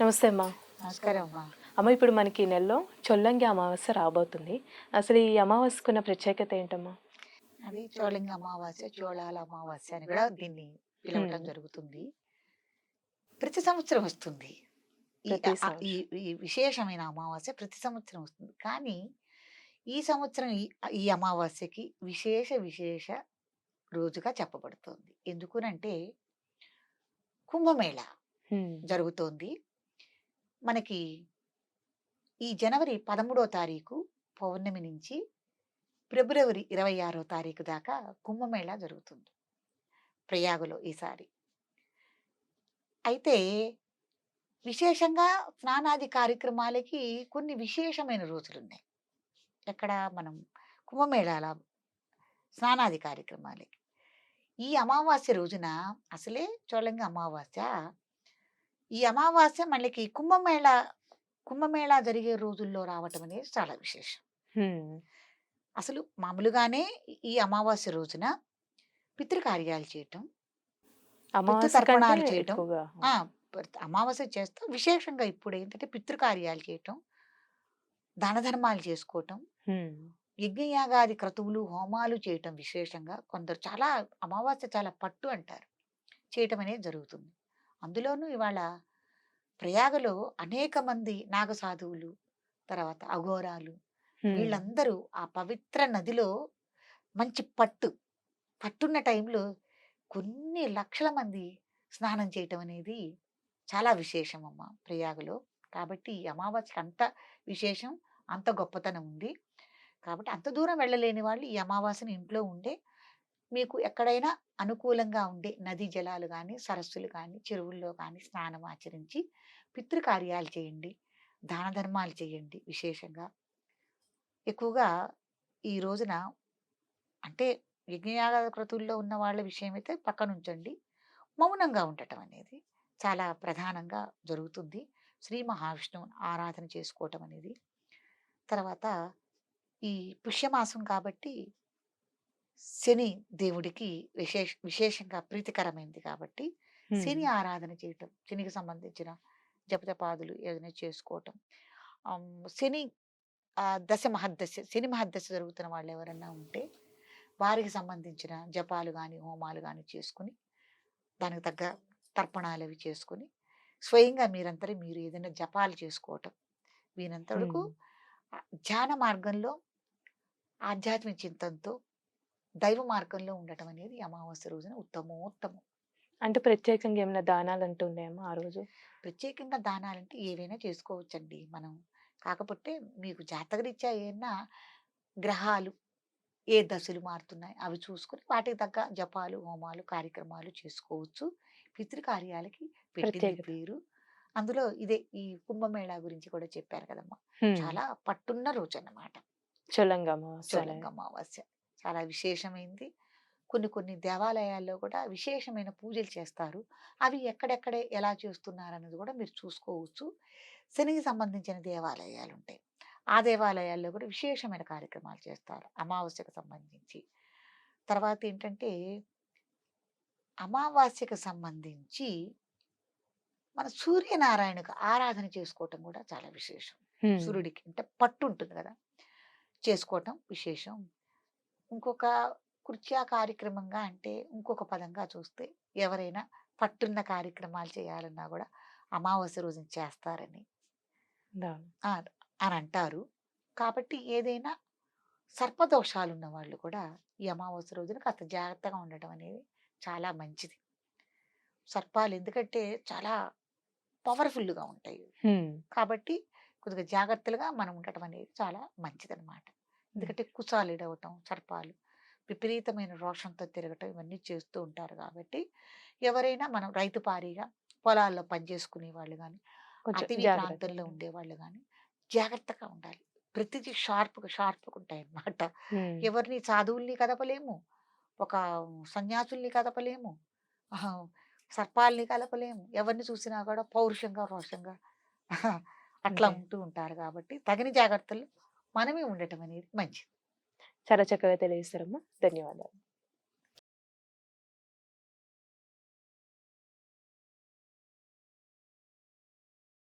నమస్తే అమ్మా. నమస్కారం అమ్మా. అమ్మ ఇప్పుడు మనకి ఈ నెలలో చొల్లంగి అమావాస్య రాబోతుంది. అసలు ఈ అమావాస్యకున్న ప్రత్యేకత ఏంటమ్మా? అది చోళంగి అమావాస్య చోళాల అమావాస్య అని కూడా దీన్ని Hmm. జరుగుతుంది. ప్రతి సంవత్సరం వస్తుంది. ఈ- ప్రతి ఆ- ఈ ఈ విశేషమైన అమావాస్య ప్రతి సంవత్సరం వస్తుంది. కానీ ఈ సంవత్సరం ఈ- ఈ అమావాస్యకి విశేష విశేష రోజుగా చెప్పబడుతోంది. ఎందుకునంటే కుంభమేళ. జరుగుతోంది. మనకి ఈ జనవరి పదమూడో తారీఖు పౌర్ణమి నుంచి ఫిబ్రవరి ఇరవై ఆరో తారీఖు దాకా కుంభమేళా జరుగుతుంది. ప్రయాగలో ఈసారి. అయితే విశేషంగా స్నానాది కార్యక్రమాలకి కొన్ని విశేషమైన రోజులు ఉన్నాయి ఎక్కడ మనం కుంభమేళాల స్నానాది కార్యక్రమాలకి. ఈ అమావాస్య రోజున అసలే చోళంగి అమావాస్య ఈ అమావాస్య మనకి కుంభమేళ కుంభమేళా జరిగే రోజుల్లో రావటం అనేది చాలా విశేషం. అసలు మామూలుగానే ఈ అమావాస్య రోజున పితృకార్యాలు చేయటం తర్పణాలు చేయటం. అమావాస్య చేస్తాం విశేషంగా ఇప్పుడు ఏంటంటే పితృకార్యాలు చేయటం దాన ధర్మాలు చేసుకోవటం. యజ్ఞయాగాది క్రతువులు హోమాలు చేయటం విశేషంగా కొందరు చాలా అమావాస్య చాలా పట్టు అంటారు చేయటం అనేది జరుగుతుంది అందులోనూ ఇవాళ ప్రయాగలో అనేక మంది నాగ సాధువులు తర్వాత అఘోరాలు. వీళ్ళందరూ ఆ పవిత్ర నదిలో మంచి పట్టు పట్టున్న టైంలో కొన్ని లక్షల మంది స్నానం చేయటం అనేది చాలా విశేషం అమ్మ ప్రయాగలో కాబట్టి ఈ అమావాస్యకి అంత విశేషం అంత గొప్పతనం ఉంది కాబట్టి అంత దూరం వెళ్ళలేని వాళ్ళు ఈ అమావాస్యని ఇంట్లో ఉండే మీకు ఎక్కడైనా అనుకూలంగా ఉండే నదీ జలాలు కానీ సరస్సులు కానీ చెరువుల్లో కానీ స్నానం ఆచరించి పితృకార్యాలు చేయండి. దాన ధర్మాలు చేయండి విశేషంగా. ఎక్కువగా ఈ రోజున అంటే యజ్ఞయాగ క్రతువుల్లో ఉన్న వాళ్ళ విషయం అయితే పక్కనుంచండి. మౌనంగా ఉండటం అనేది చాలా ప్రధానంగా జరుగుతుంది. శ్రీ మహావిష్ణువుని ఆరాధన చేసుకోవటం అనేది. తర్వాత ఈ పుష్యమాసం కాబట్టి శని దేవుడికి విశేష విశేషంగా ప్రీతికరమైనది కాబట్టి. శని ఆరాధన చేయటం శనికి సంబంధించిన జపజపాదులు ఏదైనా చేసుకోవటం శని దశ మహద్దశ శని మహద్దశ జరుగుతున్న వాళ్ళు ఎవరన్నా ఉంటే వారికి సంబంధించిన జపాలు కానీ హోమాలు కానీ చేసుకుని దానికి తగ్గ తర్పణాలు అవి చేసుకుని స్వయంగా మీరంతరే మీరు ఏదైనా జపాలు చేసుకోవటం వీనంతరకు. ఆ, ధ్యాన మార్గంలో ఆధ్యాత్మిక చింతనతో దైవ మార్గంలో ఉండటం అనేది అమావాస్య రోజున ఉత్తమోత్తమం. అంటే ప్రత్యేకంగా ఏమైనా దానాలు అంటూ ఉన్నాయమ్మా ఆ రోజు? ప్రత్యేకంగా దానాలంటే ఏవైనా చేసుకోవచ్చండి మనం. కాకపోతే మీకు జాతకరీత్యా ఏమన్నా గ్రహాలు ఏ దశలు మారుతున్నాయి అవి చూసుకుని వాటికి తగ్గ జపాలు హోమాలు కార్యక్రమాలు చేసుకోవచ్చు. పితృకార్యాలకి ప్రత్యేకత. పేరు. అందులో ఇదే ఈ కుంభమేళా గురించి కూడా చెప్పారు కదమ్మా. చాలా పట్టున్న రోజు అన్నమాట. చోళంగ అమావాస్య. చాలా విశేషమైంది. కొన్ని కొన్ని దేవాలయాల్లో కూడా విశేషమైన పూజలు చేస్తారు. అవి ఎక్కడెక్కడే ఎలా చేస్తున్నారు అన్నది కూడా మీరు చూసుకోవచ్చు. శనికి సంబంధించిన దేవాలయాలు ఉంటాయి ఆ దేవాలయాల్లో కూడా విశేషమైన కార్యక్రమాలు చేస్తారు. అమావాస్యకు సంబంధించి. తర్వాత ఏంటంటే అమావాస్యకు సంబంధించి మన సూర్యనారాయణకు ఆరాధన చేసుకోవటం కూడా చాలా విశేషం. సూర్యుడికి అంటే పట్టు ఉంటుంది కదా. చేసుకోవటం విశేషం. ఇంకొక కృత్యా కార్యక్రమంగా అంటే ఇంకొక పదంగా చూస్తే ఎవరైనా పట్టున్న కార్యక్రమాలు చేయాలన్నా కూడా అమావాస్య రోజున చేస్తారని. అని అంటారు. కాబట్టి ఏదైనా సర్పదోషాలు ఉన్న వాళ్ళు కూడా ఈ అమావాస్య రోజున కాస్త జాగ్రత్తగా ఉండటం అనేది చాలా మంచిది. సర్పాలు ఎందుకంటే చాలా పవర్ఫుల్గా ఉంటాయి. కాబట్టి కొద్దిగా జాగ్రత్తలుగా మనం ఉండటం అనేది చాలా మంచిదన్నమాట. ఎందుకంటే కుసాలు ఇడవటం సర్పాలు విపరీతమైన రోషంతో తిరగటం ఇవన్నీ చేస్తూ ఉంటారు కాబట్టి ఎవరైనా మనం రైతు పారిగా పొలాల్లో పనిచేసుకునే వాళ్ళు కానీ అటవీ ప్రాంతంలో ఉండేవాళ్ళు కానీ జాగ్రత్తగా ఉండాలి ప్రతిదీ షార్ప్గా షార్ప్గా ఉంటాయి అన్నమాట. ఎవరిని సాధువుల్ని కదపలేము ఒక సన్యాసుల్ని కదపలేము సర్పాల్ని కలపలేము ఎవరిని చూసినా కూడా పౌరుషంగా రోషంగా అట్లా. ఉంటూ ఉంటారు కాబట్టి తగిన జాగ్రత్తలు మనమే ఉండటం అనేది మంచిది. చాలా చక్కగా తెలియజేస్తారమ్మా ధన్యవాదాలు.